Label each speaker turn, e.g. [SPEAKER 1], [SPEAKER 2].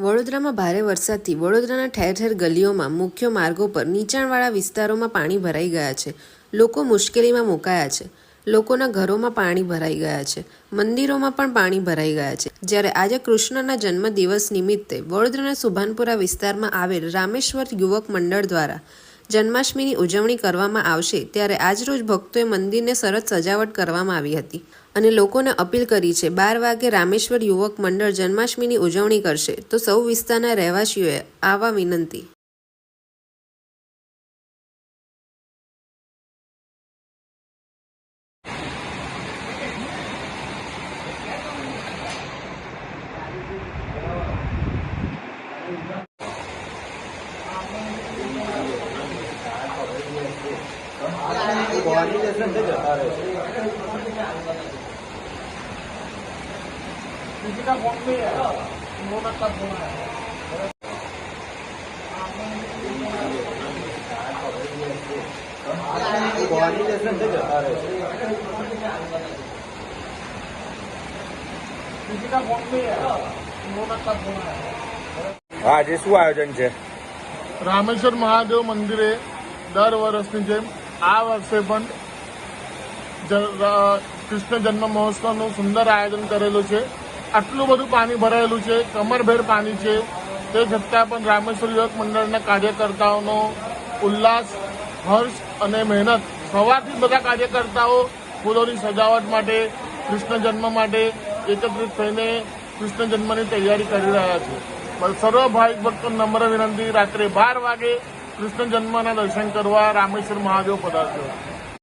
[SPEAKER 1] વડોદરામાં ભારે વરસાદથી વડોદરાના ઠેર ઠેર ગલીઓમાં મુખ્ય માર્ગો પર નીચાણવાળા વિસ્તારોમાં પાણી ભરાઈ ગયા છે. લોકો મુશ્કેલીમાં મુકાયા છે. લોકોના ઘરોમાં પાણી ભરાઈ ગયા છે. મંદિરોમાં પણ પાણી ભરાઈ ગયા છે. જ્યારે આજે કૃષ્ણના જન્મદિવસ નિમિત્તે વડોદરાના સુભાનપુરા વિસ્તારમાં આવેલ રામેશ્વર યુવક મંડળ દ્વારા જન્માષ્ટમીની ઉજવણી કરવામાં આવશે, ત્યારે આજરોજ ભક્તોએ મંદિરને સરસ સજાવટ કરવામાં આવી હતી અને લોકોને અપીલ કરી છે, બાર વાગે રામેશ્વર યુવક મંડળ જન્માષ્ટમીની ઉજવણી કરશે. તો સૌ વિસ્તારના રહેવાસીઓએ આવા વિનંતી.
[SPEAKER 2] કોઓર્ડિનેશન છે જતા રહે
[SPEAKER 3] છે કોઓર્ડિનેશન શું આયોજન છે?
[SPEAKER 2] રામેશ્વર મહાદેવ મંદિરે દર વર્ષની જેમ આ વર્ષે પણ કૃષ્ણ જન્મ મહોત્સવનું સુંદર આયોજન કરેલું છે. આટલું બધું પાણી ભરાયેલું છે. કમરભેર પાણી છે. તે છતાં પણ રામેશ્વર યુવક મંડળના કાર્યકર્તાઓનો ઉલ્લાસ, હર્ષ અને મહેનત સવારથી બધા કાર્યકર્તાઓ ફૂલોની સજાવટ માટે, કૃષ્ણ જન્મ માટે એકત્રિત થઈને કૃષ્ણ જન્મની તૈયારી કરી રહ્યા છે. સર્વ ભાવિક ભક્તો નમ્ર વિનંતી, રાત્રે બાર વાગે કૃષ્ણ જન્મના દર્શન કરવા રામેશ્વર મહાદેવ પધારજો.